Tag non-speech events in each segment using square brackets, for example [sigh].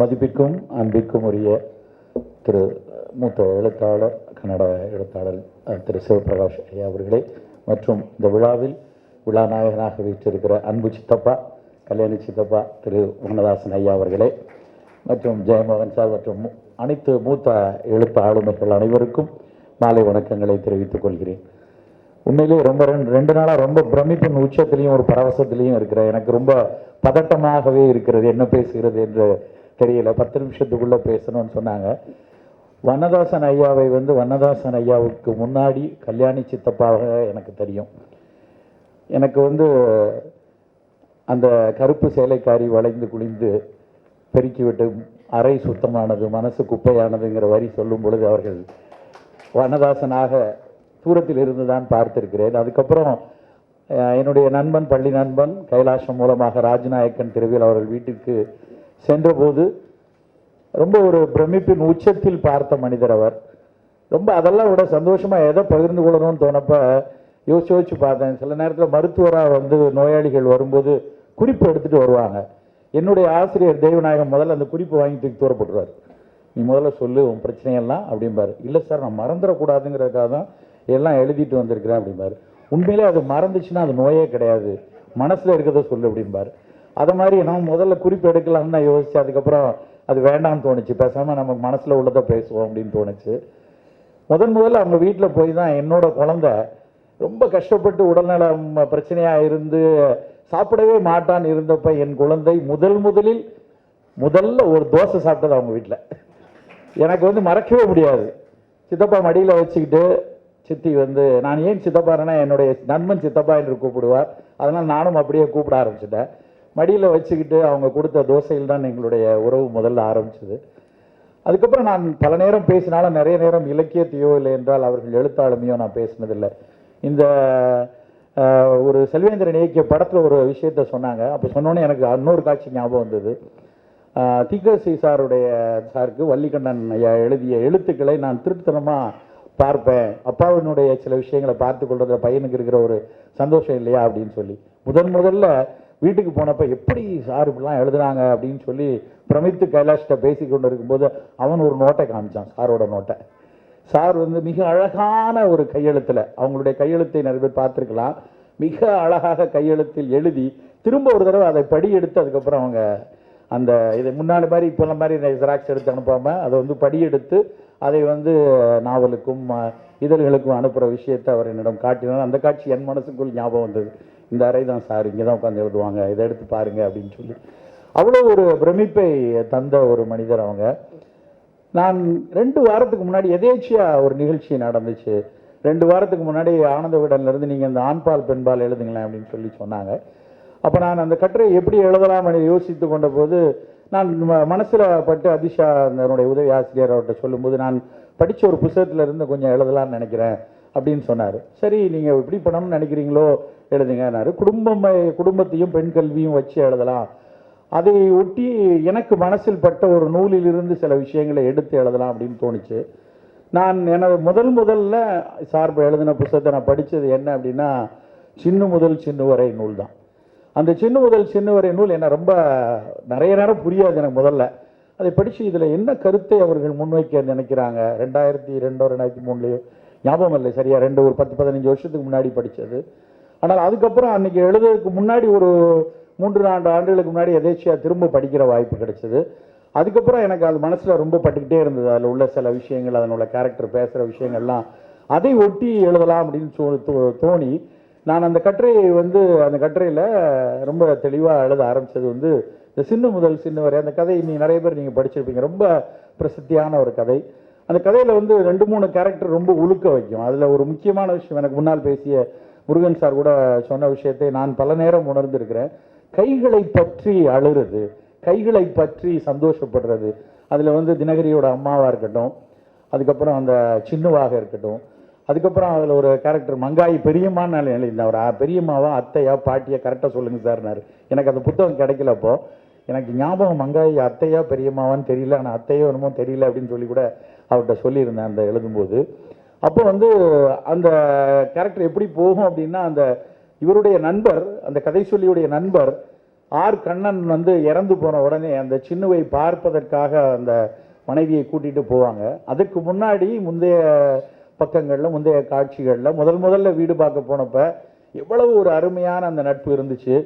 மதிப்பிற்கும் அன்பிற்கும் உரிய திரு மூத்த எழுத்தாளர் கன்னட எழுத்தாளர் திரு சிவபிரகாஷ் ஐயா அவர்களே மற்றும் இந்த விழாவில் விழா நாயகனாக வீற்றிருக்கிற அன்பு சித்தப்பா கல்யாணி சித்தப்பா திரு வண்ணதாசன் ஐயா அவர்களே மற்றும் ஜெயமோகன் சார் மற்றும் அனைத்து மூத்த எழுத்து ஆளுநர்கள் அனைவருக்கும் மாலை வணக்கங்களை தெரிவித்துக் கொள்கிறேன். உண்மையிலேயே ரொம்ப ரெண்டு ரெண்டு நாளாக ரொம்ப பிரமிப்பின் உச்சத்திலையும் ஒரு பரவசத்திலையும் இருக்கிற எனக்கு ரொம்ப பதட்டமாகவே இருக்கிறது. என்ன பேசுகிறது என்று தெரியல. பத்து நிமிஷத்துக்குள்ளே பேசணும்னு சொன்னாங்க. வண்ணதாசன் ஐயாவை வந்து வண்ணதாசன் ஐயாவுக்கு முன்னாடி கல்யாணி சித்தப்பாக எனக்கு தெரியும். எனக்கு வந்து அந்த கருப்பு சேலைக்காரி வளைந்து குளிந்து பெருக்கிவிட்டு அறை சுத்தமானது மனசு குப்பையானதுங்கிற வரி சொல்லும் பொழுது அவர்கள் வனதாசனாக தூரத்தில் இருந்து தான் பார்த்திருக்கிறேன். அதுக்கப்புறம் என்னுடைய நண்பன் பள்ளி நண்பன் கைலாசம் மூலமாக ராஜநாயக்கன் தெருவில் அவர்கள் வீட்டுக்கு சென்றபோது ரொம்ப ஒரு பிரமிப்பின் உச்சத்தில் பார்த்த மனிதர் அவர். ரொம்ப அதெல்லாம் விட சந்தோஷமாக எதை பகிர்ந்து கொள்ளணும்னு தோணப்ப யோசிச்சு யோசிச்சு பார்த்தேன். சில நேரத்தில் மருத்துவராக வந்து நோயாளிகள் வரும்போது குறிப்பு எடுத்துகிட்டு வருவாங்க. என்னுடைய ஆசிரியர் தெய்வநாயகம் முதல்ல அந்த குறிப்பு வாங்கி தூக்கி தூரப்படுறார் நீ முதல்ல சொல்லு உன் பிரச்சனையெல்லாம் அப்படிம்பாரு. இல்லை சார் நான் மறந்துடக்கூடாதுங்கிறதுக்காக தான் எல்லாம் எழுதிட்டு வந்திருக்கிறேன் அப்படிம்பாரு. உண்மையிலே அது மறந்துச்சுன்னா அது நோயே கிடையாது. மனசில் இருக்கிறத சொல்லு அப்படிம்பார். அதை மாதிரி நான் முதல்ல குறிப்பு எடுக்கலாம்னு நான் யோசிச்சு அதுக்கப்புறம் அது வேண்டாம்னு தோணுச்சு. பேசாமல் நம்ம மனசில் உள்ளதை பேசுவோம் அப்படின்னு தோணுச்சு. முதன் முதல்ல அவங்க வீட்டில் போய் தான் என்னோட குழந்தை ரொம்ப கஷ்டப்பட்டு உடல்நலம் பிரச்சனையாக இருந்து சாப்பிடவே மாட்டான் இருந்தப்ப என் குழந்தை முதல் முதலில் முதல்ல ஒரு தோசை சாப்பிட்டது அவங்க வீட்டில் எனக்கு வந்து மறக்கவே முடியாது. சித்தப்பா மடியில் வச்சுக்கிட்டு சித்தி வந்து நான் ஏன் சித்தப்பாருன்னா என்னுடைய நண்பன் சித்தப்பா என்று கூப்பிடுவார். அதனால் நானும் அப்படியே கூப்பிட ஆரம்பிச்சிட்டேன். மடியில் வச்சுக்கிட்டு அவங்க கொடுத்த தோசையில் தான் எங்களுடைய உறவு முதல்ல ஆரம்பிச்சது. அதுக்கப்புறம் நான் பல நேரம் பேசினாலும் நிறைய நேரம் இலக்கியத்தையோ இல்லை என்றால் அவர்கள் எழுத்தாளுமையோ நான் பேசினதில்லை. இந்த ஒரு செல்வேந்திரன் இயக்கிய படத்தில் ஒரு விஷயத்த சொன்னாங்க. அப்போ சொன்னோன்னே எனக்கு இன்னொரு காட்சி ஞாபகம் வந்தது. திகசி சாருடைய சாருக்கு வள்ளிக்கண்ணன் ஐயா எழுதிய எழுத்துக்களை நான் திருட்டுத்தனமாக பார்ப்பேன். அப்பாவினுடைய சில விஷயங்களை பார்த்து கொள்றதுல பையனுக்கு இருக்கிற ஒரு சந்தோஷம் இல்லையா அப்படின்னு சொல்லி. முதன் முதல்ல வீட்டுக்கு போனப்போ எப்படி சார் இப்படிலாம் எழுதுனாங்க அப்படின்னு சொல்லி பிரமித்து கைலாஷ்ட பேசி கொண்டு இருக்கும்போது அவன் ஒரு நோட்டை காமிச்சான் சாரோட நோட்டை. சார் வந்து மிக அழகான ஒரு கையெழுத்தில் அவங்களுடைய கையெழுத்தை நிறைய பேர் பார்த்துருக்கலாம். மிக அழகாக கையெழுத்தில் எழுதி திரும்ப ஒரு தடவை அதை படி எடுத்து அதுக்கப்புறம் அவங்க அந்த இதை முன்னாடி மாதிரி இப்போ மாதிரி ஜெராக்ஸ் எடுத்து அனுப்பாமல் அதை வந்து படி எடுத்து அதை வந்து நாவலுக்கும் இதழ்களுக்கும் அனுப்புகிற விஷயத்தை அவர் என்னிடம் காட்டினார். அந்த காட்சி என் மனசுக்குள் ஞாபகம் வந்தது. இந்த அறை தான் சார் இங்கே தான் உட்காந்து எழுதுவாங்க இதை எடுத்து பாருங்கள் அப்படின்னு சொல்லி. அவ்வளோ ஒரு பிரமிப்பை தந்த ஒரு மனிதர் அவங்க. நான் ரெண்டு வாரத்துக்கு முன்னாடி எதேச்சியாக ஒரு நிகழ்ச்சி நடந்துச்சு. ரெண்டு வாரத்துக்கு முன்னாடி ஆனந்த விடன்லேருந்து நீங்கள் இந்த ஆண்பால் பெண்பால் எழுதுங்களேன் அப்படின்னு சொல்லி சொன்னாங்க. அப்போ நான் அந்த கட்டுரை எப்படி எழுதலாம் என்று யோசித்து கொண்ட போது நான் ம- பட்டு அதிஷா என்னுடைய உதவி ஆசிரியர் அவர்கிட்ட சொல்லும்போது நான் படித்த ஒரு புத்தகத்துல இருந்து கொஞ்சம் எழுதலாம்னு நினைக்கிறேன். அப்படின்னு சொன்னார். சரி நீங்கள் எப்படி பண்ணணும்னு நினைக்கிறீங்களோ? எழுதுங்கன்னாரு. குடும்பம் குடும்பத்தையும் பெண் கல்வியும் வச்சு எழுதலாம். அதை ஒட்டி எனக்கு மனசில் பட்ட ஒரு நூலில் இருந்து சில விஷயங்களை எடுத்து எழுதலாம் அப்படின்னு தோணுச்சு. நான் எனது முதல் முதல்ல சார்பு எழுதின புத்தகத்தை நான் படித்தது என்ன அப்படின்னா சின்ன முதல் சின்ன வரை நூல் தான். அந்த சின்ன முதல் சின்ன வரை நூல் என்ன ரொம்ப நிறைய நேரம் புரியாது எனக்கு முதல்ல. அதை படித்து இதில் என்ன கருத்தை அவர்கள் முன்வைக்க நினைக்கிறாங்க? ரெண்டாயிரத்தி ரெண்டோ ரெண்டாயிரத்தி மூணுலேயோ? ஞாபகம் இல்லை சரியா? ரெண்டு ஒரு பத்து பதினஞ்சு வருஷத்துக்கு முன்னாடி படித்தது ஆனால் அதுக்கப்புறம் அன்றைக்கி எழுதுறதுக்கு முன்னாடி ஒரு மூன்று நான்கு ஆண்டுகளுக்கு முன்னாடி எதேச்சியாக திரும்ப படிக்கிற வாய்ப்பு கிடைச்சது. அதுக்கப்புறம் எனக்கு அது மனசில் ரொம்ப பட்டுக்கிட்டே இருந்தது. அதில் உள்ள சில விஷயங்கள் அதனோட கேரக்டர் பேசுகிற விஷயங்கள்லாம் அதை ஒட்டி எழுதலாம் அப்படின்னு தோணி நான் அந்த கட்டுரையை வந்து அந்த கட்டுரையில் ரொம்ப தெளிவாக எழுத ஆரம்பிச்சது வந்து இந்த சின்ன முதல் சின்ன வரை. அந்த கதை நீ நிறைய பேர் நீங்கள் படிச்சிருப்பீங்க. ரொம்ப பிரசித்தியான ஒரு கதை. அந்த கதையில் வந்து ரெண்டு மூணு கேரக்டர் ரொம்ப உழுக்க வைக்கும். அதில் ஒரு முக்கியமான விஷயம் எனக்கு முன்னால் பேசிய முருகன் சார் கூட சொன்ன விஷயத்தை நான் பல நேரம் உணர்ந்திருக்கிறேன். கைகளை பற்றி அழுறது கைகளை பற்றி சந்தோஷப்படுறது. அதில் வந்து தினகரியோட அம்மாவாக இருக்கட்டும் அதுக்கப்புறம் அந்த சின்னுவாக இருக்கட்டும் அதுக்கப்புறம் அதில் ஒரு கேரக்டர் மங்காயி பெரியம்மான்னு நான் எழுதியிருந்தேன் அவர் பெரியம்மாவா அத்தையா பாட்டியா கரெக்டாக சொல்லுங்கள் சார்னார். எனக்கு அந்த புத்தகம் கிடைக்கல அப்போ எனக்கு ஞாபகம் மங்காயி அத்தையா பெரியம்மாவான்னு தெரியல ஆனால் அத்தையோ என்னமோ தெரியல அப்படின்னு சொல்லி கூட அவர்கிட்ட சொல்லியிருந்தேன் அந்த எழுதும்போது. அப்போ வந்து அந்த கேரக்டர் எப்படி போகும் அப்படின்னா அந்த இவருடைய நண்பர் அந்த கதை சொல்லியுடைய நண்பர் ஆர் கண்ணன் வந்து இறந்து போன உடனே அந்த சின்னுவை பார்ப்பதற்காக அந்த மனைவியை கூட்டிகிட்டு போவாங்க. அதுக்கு முன்னாடி முந்தைய பக்கங்களில் முந்தைய காட்சிகளில் முதல் முதல்ல வீடு பார்க்க போனப்போ எவ்வளவு ஒரு அருமையான அந்த நட்பு இருந்துச்சு.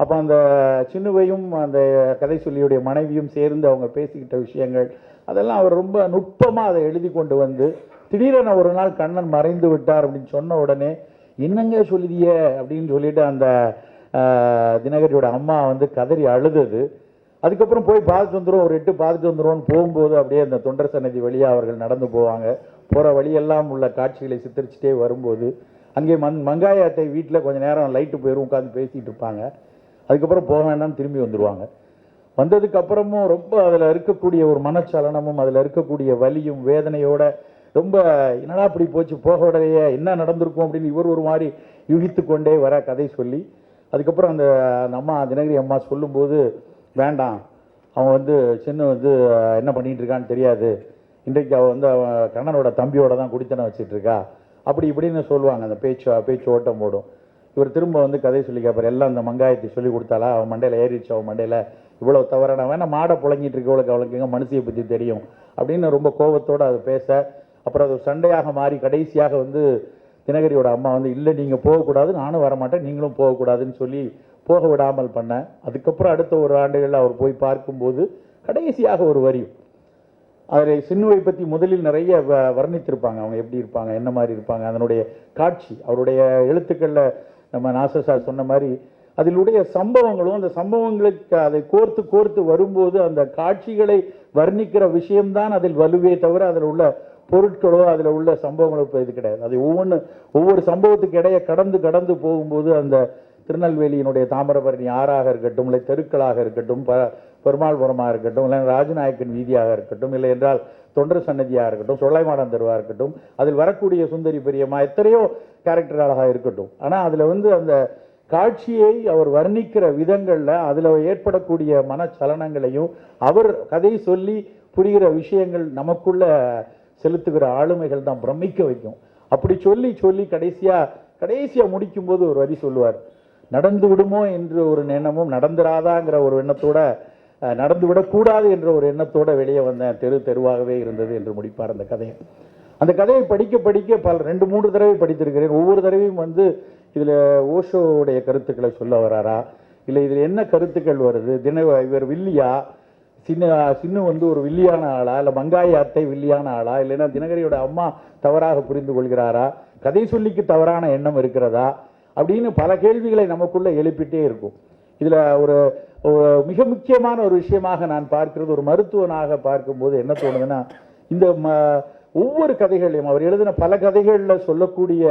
அப்போ அந்த சின்னுவையும் அந்த கதை சொல்லியுடைய மனைவியும் சேர்ந்து அவங்க பேசிக்கிட்ட விஷயங்கள் அதெல்லாம் அவர் ரொம்ப நுட்பமாக அதை எழுதி கொண்டு வந்து திடீரென ஒரு நாள் கண்ணன் மறைந்து விட்டார் அப்படின்னு சொன்ன உடனே என்னங்க சொல்லிதிய அப்படின்னு சொல்லிட்டு அந்த தினகரியோட அம்மா வந்து கதறி அழுதது. அதுக்கப்புறம் போய் பார்த்துட்டு வந்துடும் ஒரு எட்டு பார்த்துட்டு வந்துருவோம்னு போகும்போது அப்படியே அந்த தொண்டர் சன்னதி வழியாக அவர்கள் நடந்து போவாங்க. போகிற வழியெல்லாம் உள்ள காட்சிகளை சித்தரிச்சுட்டே வரும்போது அங்கே மண் மங்காய வீட்டில் கொஞ்ச நேரம் லைட்டு போயிடும் உட்காந்து பேசிகிட்டு இருப்பாங்க. அதுக்கப்புறம் போக வேண்டாம்னு திரும்பி வந்துடுவாங்க வந்ததுக்கப்புறமும் ரொம்ப அதில் இருக்கக்கூடிய ஒரு மனச்சலனமும் அதில் இருக்கக்கூடிய வலியும் வேதனையோட ரொம்ப என்னடா அப்படி போச்சு போக விடலையே என்ன நடந்திருக்கும் அப்படின்னு இவர் ஒரு மாதிரி யூகித்து கொண்டே வர கதை சொல்லி அதுக்கப்புறம் அந்த அந்த அம்மா தினகரி அம்மா சொல்லும்போது வேண்டாம் அவன் வந்து சின்ன வந்து என்ன பண்ணிகிட்டு இருக்கான்னு தெரியாது. இன்றைக்கு அவள் வந்து அவன் கண்ணனோட தம்பியோட தான் குடித்தனம் வச்சுட்டு இருக்கா. அப்படி இப்படின்னு சொல்லுவாங்க அந்த பேச்சு பேச்சு ஓட்டம் போடும். இவர் திரும்ப வந்து கதை சொல்லி கேட்பார் எல்லாம் அந்த மங்காயத்தை சொல்லி கொடுத்தாளா? அவன் மண்டையில் ஏறிடுச்சு அவன் மண்டையில் இவ்வளோ தவறான வேணா மாடை புழங்கிட்டு இருக்க இவ்வளோ எங்க மனுஷியை பற்றி தெரியும்? அப்படின்னு ரொம்ப கோபத்தோடு அதை பேச அப்புறம் அது சண்டையாக மாறி கடைசியாக வந்து தினகரியோட அம்மா வந்து இல்லை நீங்கள் போகக்கூடாது நானும் வரமாட்டேன் நீங்களும் போகக்கூடாதுன்னு சொல்லி போக விடாமல் பண்ணேன் அதுக்கப்புறம் அடுத்த ஒரு ஆண்டுகளில் அவர் போய் பார்க்கும்போது கடைசியாக ஒரு வரி. அதில் சின்னுவை பற்றி முதலில் நிறைய வ- வர்ணித்திருப்பாங்க. அவங்க எப்படி இருப்பாங்க என்ன மாதிரி இருப்பாங்க அதனுடைய காட்சி அவருடைய எழுத்துக்களில் நம்ம நாசர் சார் சொன்ன மாதிரி அதிலுடைய சம்பவங்களும் அந்த சம்பவங்களுக்கு அதை கோர்த்து கோர்த்து வரும்போது அந்த காட்சிகளை வர்ணிக்கிற விஷயம்தான் அதில் வலுவே தவிர அதில் உள்ள பொருட்களோ அதில் உள்ள சம்பவங்களோ இப்போ இது கிடையாது. அது ஒவ்வொன்று ஒவ்வொரு சம்பவத்துக்கு இடையே கடந்து கடந்து போகும்போது அந்த திருநெல்வேலியினுடைய தாமிரபரணி ஆறாக இருக்கட்டும் இல்லை தெருக்களாக இருக்கட்டும் ப பெருமாள்புரமாக இருக்கட்டும் இல்லை ராஜநாயக்கன் வீதியாக இருக்கட்டும் இல்லை என்றால் தொண்டர் சன்னதியாக இருக்கட்டும் சொள்ளைமாடம் தெருவாக இருக்கட்டும் அதில் வரக்கூடிய சுந்தரி பெரியம்மா எத்தனையோ கேரக்டர்களாக இருக்கட்டும். ஆனால் அதில் வந்து அந்த காட்சியை அவர் வர்ணிக்கிற விதங்களில் அதில் ஏற்படக்கூடிய மனச்சலனங்களையும் அவர் கதை சொல்லி புரிகிற விஷயங்கள் நமக்குள்ள செலுத்துகிற ஆளுமைகள் தான் பிரமிக்க வைக்கும். அப்படி சொல்லி சொல்லி கடைசியாக கடைசியாக முடிக்கும்போது ஒரு வரி சொல்லுவார் நடந்து விடுமோ? என்று ஒரு எண்ணமும் நடந்துராதாங்கிற ஒரு எண்ணத்தோட நடந்துவிடக்கூடாது நடந்து விடக்கூடாது என்ற ஒரு எண்ணத்தோட வெளியே வந்தேன் தெரு தெருவாகவே இருந்தது என்று முடிப்பார் அந்த கதையை. அந்த கதையை படிக்க படிக்க பல ரெண்டு மூன்று தடவை படித்திருக்கிறேன். ஒவ்வொரு தடவையும் வந்து இதில் ஓஷோவுடைய கருத்துக்களை சொல்ல வராரா? இல்லை இதில் என்ன கருத்துக்கள் வருது? தின இவர் வில்லியா? சின்ன சின்ன வந்து ஒரு வில்லியான ஆளா? இல்லை மங்காய அத்தை வில்லியான ஆளா? இல்லைன்னா தினகரியோட அம்மா தவறாக புரிந்து கொள்கிறாரா? கதை சொல்லிக்கு தவறான எண்ணம் இருக்கிறதா? அப்படின்னு பல கேள்விகளை நமக்குள்ளே எழுப்பிட்டே இருக்கும். இதில் ஒரு மிக முக்கியமான ஒரு விஷயமாக நான் பார்க்கிறது ஒரு மருத்துவனாக பார்க்கும்போது என்ன தோணுதுன்னா இந்த ம- ஒவ்வொரு கதைகளையும் அவர் எழுதின பல கதைகளில் சொல்லக்கூடிய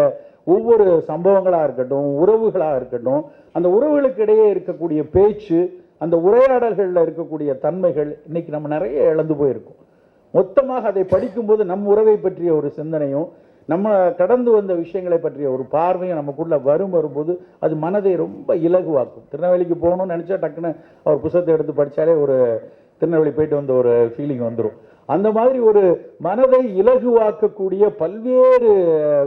ஒவ்வொரு சம்பவங்களாக இருக்கட்டும் உறவுகளாக இருக்கட்டும் அந்த உறவுகளுக்கு இடையே இருக்கக்கூடிய பேச்சு அந்த உரையாடல்களில் இருக்கக்கூடிய தன்மைகள் இன்னைக்கு நம்ம நிறைய இழந்து போயிருக்கோம். மொத்தமாக அதை படிக்கும்போது நம் உறவை பற்றிய ஒரு சிந்தனையும் நம்ம கடந்து வந்த விஷயங்களை பற்றிய ஒரு பார்வையும் நமக்குள்ளே வரும் வரும்போது அது மனதை ரொம்ப இலகுவாக்கும். திருநெல்வேலிக்கு போகணும்னு நினச்சா டக்குன்னு அவர் புத்தகத்தை எடுத்து படித்தாலே ஒரு திருநெல்வேலி போயிட்டு வந்த ஒரு ஃபீலிங் வந்துடும் அந்த மாதிரி ஒரு மனதை இலகுவாக்கக்கூடிய பல்வேறு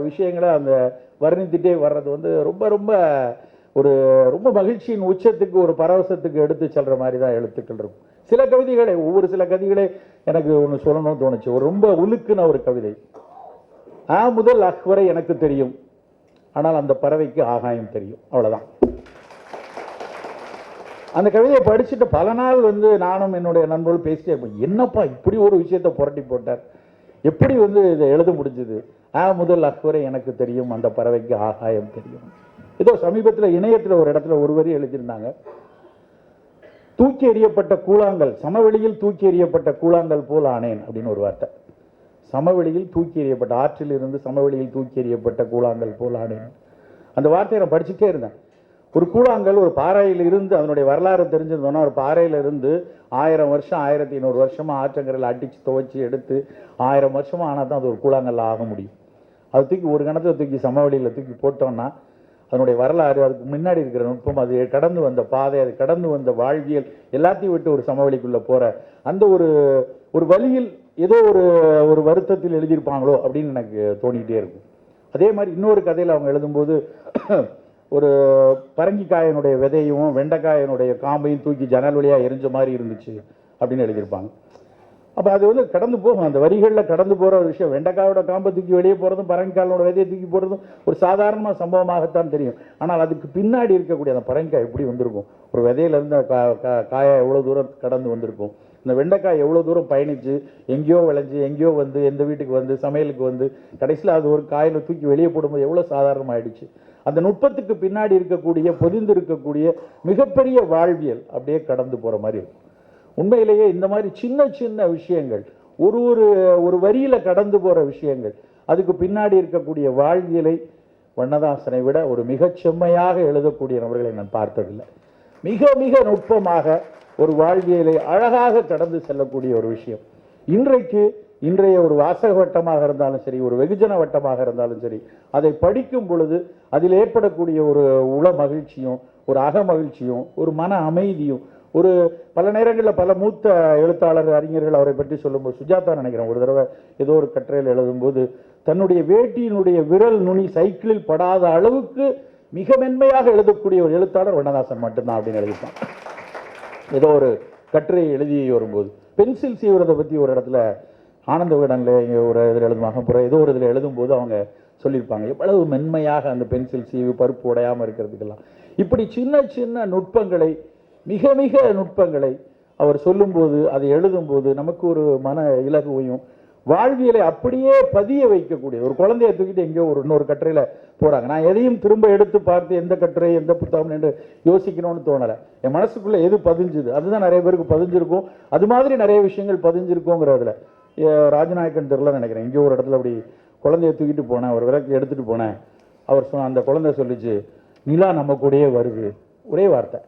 விஷயங்களை அந்த வர்ணித்துட்டே வர்றது வந்து ரொம்ப ரொம்ப ஒரு ரொம்ப மகிழ்ச்சியின் உச்சத்துக்கு ஒரு பரவசத்துக்கு எடுத்து செல்கிற மாதிரி தான் எழுத்துக்கள் இருக்கும். சில கவிதைகளை ஒவ்வொரு சில கவிதைகளே எனக்கு ஒன்று சொல்லணும்னு தோணுச்சு. ஒரு ரொம்ப உலுக்குன ஒரு கவிதை. ஆ முதல் அக்வரை எனக்கு தெரியும். ஆனால் அந்த பறவைக்கு ஆகாயம் தெரியும். அவ்வளோதான் அந்த கவிதையை படிச்சுட்டு பல நாள் வந்து நானும் என்னுடைய நண்பர்கள் பேசிட்டே இருப்போம். என்னப்பா இப்படி ஒரு விஷயத்தை புரட்டி போட்டார்? எப்படி வந்து இதை எழுத முடிஞ்சது? ஆ முதல் அக்வரை எனக்கு தெரியும். அந்த பறவைக்கு ஆகாயம் தெரியும். ஏதோ சமீபத்தில் இணையத்தில் ஒரு இடத்துல ஒரு வரி எழுதியிருந்தாங்க. தூக்கி எறியப்பட்ட கூழாங்கல் சமவெளியில் தூக்கி எறியப்பட்ட கூழாங்கல் போல் ஆனேன் அப்படின்னு ஒரு வார்த்தை. சமவெளியில் தூக்கி எறியப்பட்ட ஆற்றில் இருந்து சமவெளியில் தூக்கி எறியப்பட்ட கூழாங்கல் போலானேன் அந்த வார்த்தையை நான் படிச்சுட்டே இருந்தேன். ஒரு கூழாங்கல் ஒரு பாறையில் இருந்து அதனுடைய வரலாறு தெரிஞ்சிருந்தோன்னா ஒரு பாறையில் இருந்து ஆயிரம் வருஷம் ஆயிரத்தி ஐநூறு வருஷமாக ஆற்றங்கரையில் அடித்து துவைச்சி எடுத்து ஆயிரம் வருஷமாக ஆனால் தான் அது ஒரு கூழாங்கல்ல ஆக முடியும். அது தூக்கி ஒரு கணத்தில் தூக்கி சமவெளியில் தூக்கி போட்டோம்னா அதனுடைய வரலாறு அதுக்கு முன்னாடி இருக்கிற நுட்பம் அது கடந்து வந்த பாதை அது கடந்து வந்த வாழ்வியல் எல்லாத்தையும் விட்டு ஒரு சமவெளிக்குள்ளே போகிற அந்த ஒரு ஒரு வழியில் ஏதோ ஒரு ஒரு வருத்தத்தில் எழுதியிருப்பாங்களோ அப்படின்னு எனக்கு தோணிகிட்டே இருக்கும். அதே மாதிரி இன்னொரு கதையில் அவங்க எழுதும்போது [clears throat] ஒரு பரங்கிக்காயனுடைய விதையும் வெண்டைக்காயனுடைய காம்பையும் தூக்கி ஜன்னல் வழியாக எரிஞ்ச மாதிரி இருந்துச்சு அப்படின்னு எழுதியிருப்பாங்க. அப்போ அது வந்து கடந்து போகும். அந்த வரிகளில் கடந்து போகிற ஒரு விஷயம் வெண்டைக்காயோட காம்பை தூக்கி வெளியே போகிறதும் பரங்கிக்காயோட விதையை தூக்கி போடுறதும் ஒரு சாதாரணமாக சம்பவமாகத்தான் தெரியும். ஆனால் அதுக்கு பின்னாடி இருக்கக்கூடிய அந்த பரங்கிக்காய் எப்படி வந்திருக்கும்? ஒரு விதையிலேருந்து கா கா- காயை எவ்வளோ தூரம் கடந்து வந்திருக்கும்? இந்த வெண்டைக்காய் எவ்வளோ தூரம் பயணித்து எங்கேயோ விளைஞ்சி எங்கேயோ வந்து எந்த வீட்டுக்கு வந்து சமையலுக்கு வந்து கடைசியில் அது ஒரு காயில் தூக்கி வெளியே போடும்போது எவ்வளோ சாதாரணமாயிடுச்சு. அந்த நுட்பத்துக்கு பின்னாடி இருக்கக்கூடிய பொதிந்து இருக்கக்கூடிய மிகப்பெரிய வாழ்வியல் அப்படியே கடந்து போகிற மாதிரி இருக்கும். உண்மையிலேயே இந்த மாதிரி சின்ன சின்ன விஷயங்கள் ஒரு ஒரு ஒரு வரியில கடந்து போகிற விஷயங்கள் அதுக்கு பின்னாடி இருக்கக்கூடிய வாழ்வியலை வண்ணதாசனை விட ஒரு மிகச் செம்மையாக எழுதக்கூடிய நபர்களை நான் பார்த்ததில்லை. மிக மிக நுட்பமாக ஒரு வாழ்வியலை அழகாக கடந்து செல்லக்கூடிய ஒரு விஷயம். இன்றைக்கு இன்றைய ஒரு வாசக வட்டமாக இருந்தாலும் சரி ஒரு வெகுஜன வட்டமாக இருந்தாலும் சரி அதை படிக்கும் பொழுது அதில் ஏற்படக்கூடிய ஒரு உள மகிழ்ச்சியும் ஒரு அக மகிழ்ச்சியும் ஒரு மன அமைதியும் ஒரு பல நேரங்களில் பல மூத்த எழுத்தாளர் அறிஞர்கள் அவரை பற்றி சொல்லும்போது சுஜாதா நினைக்கிறேன் ஒரு தடவை ஏதோ ஒரு கட்டுரையில் எழுதும்போது தன்னுடைய வேட்டியினுடைய விரல் நுனி சைக்கிளில் படாத அளவுக்கு மிக மென்மையாக எழுதக்கூடிய ஒரு எழுத்தாளர் வண்ணதாசன் மட்டும்தான் அப்படின்னு எழுதிட்டான் ஏதோ ஒரு கட்டுரை எழுதி வரும்போது. பென்சில் சீவுறதை பற்றி ஒரு இடத்துல ஆனந்த விகடனில் இங்கே ஒரு இதில் எழுதுவாங்க அப்புறம் ஏதோ ஒரு இதில் எழுதும்போது அவங்க சொல்லியிருப்பாங்க. எவ்வளவு மென்மையாக அந்த பென்சில் சீவு பருப்பு உடையாமல் இருக்கிறதுக்கெல்லாம். இப்படி சின்ன சின்ன நுட்பங்களை மிக மிக நுட்பங்களை அவர் சொல்லும்போது அதை எழுதும்போது நமக்கு ஒரு மன இலகுவையும் வாழ்வியலை அப்படியே பதிய வைக்கக்கூடிய ஒரு குழந்தைய தூக்கிட்டு எங்கேயோ ஒரு இன்னொரு கட்டுரையில் போகிறாங்க நான் எதையும் திரும்ப எடுத்து பார்த்து எந்த கட்டுரை எந்த புத்தகம் என்று யோசிக்கணும்னு தோணலை. என் மனசுக்குள்ளே எது பதிஞ்சுது? அதுதான் நிறைய பேருக்கு பதிஞ்சிருக்கும். அது மாதிரி நிறைய விஷயங்கள் பதிஞ்சிருக்கோங்கிறதுல. ராஜநாயக்கன் தெருலாம் நினைக்கிறேன். எங்கேயோ ஒரு இடத்துல அப்படி குழந்தைய தூக்கிட்டு போனேன் ஒரு விளக்கு எடுத்துகிட்டு போனேன். அவர் சொன்ன அந்த குழந்தை சொல்லிச்சு நிலா நம்ம கூடயே வருது. ஒரே வார்த்தை.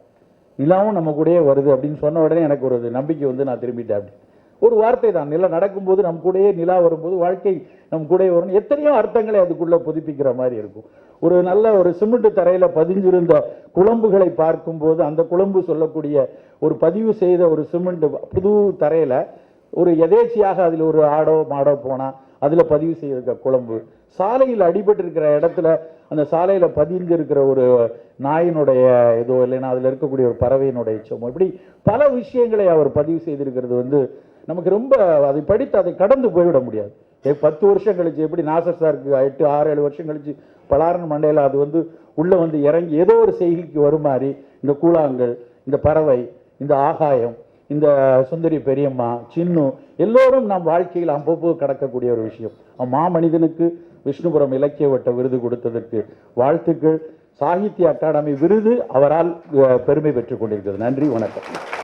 நிலாவும் நம்ம கூடயே வருது அப்படின்னு சொன்ன உடனே எனக்கு ஒரு நம்பிக்கை வந்து நான் திரும்பிட்டேன் அப்படி. ஒரு வார்த்தை தான் நிலா நடக்கும்போது நம் கூடயே நிலா வரும்போது வாழ்க்கை நம் கூடயே வரும் எத்தனையோ அர்த்தங்களை அதுக்குள்ளே புதுப்பிக்கிற மாதிரி இருக்கும். ஒரு நல்ல ஒரு சிமெண்ட் தரையில் பதிஞ்சிருந்த குழம்புகளை பார்க்கும்போது அந்த குழம்பு சொல்லக்கூடிய ஒரு பதிவு செய்த ஒரு சிமெண்ட் புது தரையில் ஒரு எதேச்சியாக அதில் ஒரு ஆடோ மாடோ போனால் அதில் பதிவு செய்திருக்க குழம்பு. சாலையில் அடிபட்டு இருக்கிற இடத்துல அந்த சாலையில் பதிஞ்சிருக்கிற ஒரு நாயினுடைய ஏதோ இல்லைன்னா அதில் இருக்கக்கூடிய ஒரு பறவையினுடைய எச்சமோ இப்படி பல விஷயங்களை அவர் பதிவு செய்திருக்கிறது வந்து நமக்கு ரொம்ப அதை படித்து அதை கடந்து போய்விட முடியாது. ஏ, பத்து வருஷம் கழிச்சு எப்படி நாசர் சாருக்கு எட்டு ஆறு ஏழு வருஷம் கழிச்சு பலாரன் மண்டையில் அது வந்து உள்ள வந்து இறங்கி ஏதோ ஒரு செய்திக்கு வரும் மாதிரி இந்த கூழாங்கல் இந்த பறவை இந்த ஆகாயம் இந்த சுந்தரி பெரியம்மா சின்னு எல்லோரும் நம் வாழ்க்கையில் அவ்வப்போது கடக்கக்கூடிய ஒரு விஷயம். மாமனிதனுக்கு விஷ்ணுபுரம் இலக்கிய வட்ட விருது கொடுத்ததற்கு வாழ்த்துக்கள். சாகித்ய அகாடமி விருது அவரால் பெருமை பெற்றுக் கொண்டிருக்கிறது. நன்றி வணக்கம்.